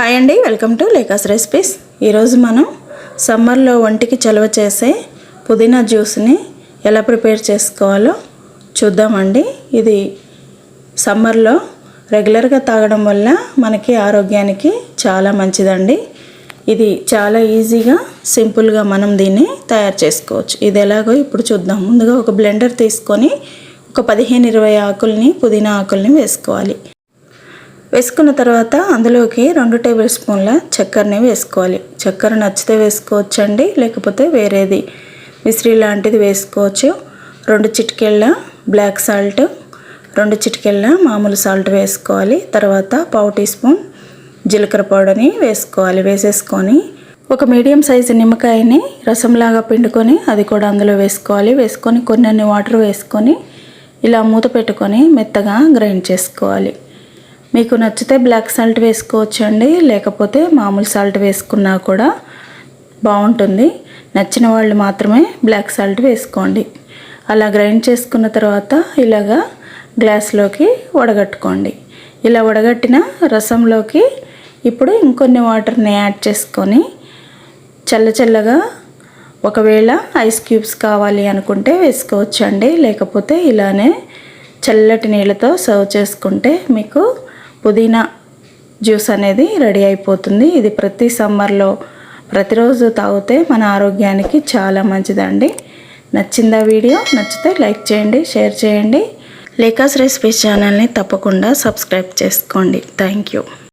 Hi అండి welcome to లేకాస్ recipes. ఈరోజు మనం సమ్మర్లో ఒంటికి చలవ చేసే పుదీనా జ్యూస్ని ఎలా ప్రిపేర్ చేసుకోవాలో చూద్దామండి. ఇది సమ్మర్లో రెగ్యులర్గా తాగడం వల్ల మనకి ఆరోగ్యానికి చాలా మంచిదండి. ఇది చాలా ఈజీగా సింపుల్గా మనం దీన్ని తయారు చేసుకోవచ్చు. ఇది ఎలాగో ఇప్పుడు చూద్దాం. ముందుగా ఒక బ్లెండర్ తీసుకొని ఒక పదిహేను ఇరవై ఆకుల్ని పుదీనా ఆకుల్ని వేసుకోవాలి. వేసుకున్న తర్వాత అందులోకి రెండు టేబుల్ స్పూన్ల చక్కెరని వేసుకోవాలి. చక్కెర నచ్చితే వేసుకోవచ్చండి లేకపోతే వేరేది. విసిరి లాంటిది వేసుకోవచ్చు. రెండు చిటికెళ్ళ బ్లాక్ సాల్ట్ రెండు చిటికెళ్ళ మామూలు సాల్ట్ వేసుకోవాలి. తర్వాత పావు టీ స్పూన్ జీలకర్ర పౌడర్ని వేసుకోవాలి వేసేసుకొని. ఒక మీడియం సైజు నిమ్మకాయని రసంలాగా పిండుకొని అది కూడా అందులో వేసుకోవాలి. వేసుకొని కొన్ని వాటర్ వేసుకొని ఇలా మూత పెట్టుకొని మెత్తగా గ్రైండ్ చేసుకోవాలి. మీకు నచ్చితే బ్లాక్ సాల్ట్ వేసుకోవచ్చండి లేకపోతే మామూలు సాల్ట్ వేసుకున్నా కూడా బాగుంటుంది. నచ్చిన వాళ్ళు మాత్రమే బ్లాక్ సాల్ట్ వేసుకోండి. అలా గ్రైండ్ చేసుకున్న తర్వాత ఇలాగా గ్లాస్లోకి వడగట్టుకోండి. ఇలా వడగట్టిన రసంలోకి ఇప్పుడు ఇంకొన్ని వాటర్ని యాడ్ చేసుకొని చల్లచల్లగా ఒకవేళ ఐస్ క్యూబ్స్ కావాలి అనుకుంటే వేసుకోవచ్చండి. లేకపోతే ఇలానే చల్లటి నీళ్ళతో సర్వ్ చేసుకుంటే మీకు పుదీనా జ్యూస్ అనేది రెడీ అయిపోతుంది. ఇది ప్రతి సమ్మర్లో ప్రతిరోజు తాగితే మన ఆరోగ్యానికి చాలా మంచిదండి. నచ్చిందా వీడియో? నచ్చితే లైక్ చేయండి షేర్ చేయండి. లేకాస్ రెసిపీస్ ఛానల్ని తప్పకుండా సబ్స్క్రైబ్ చేసుకోండి. Thank you.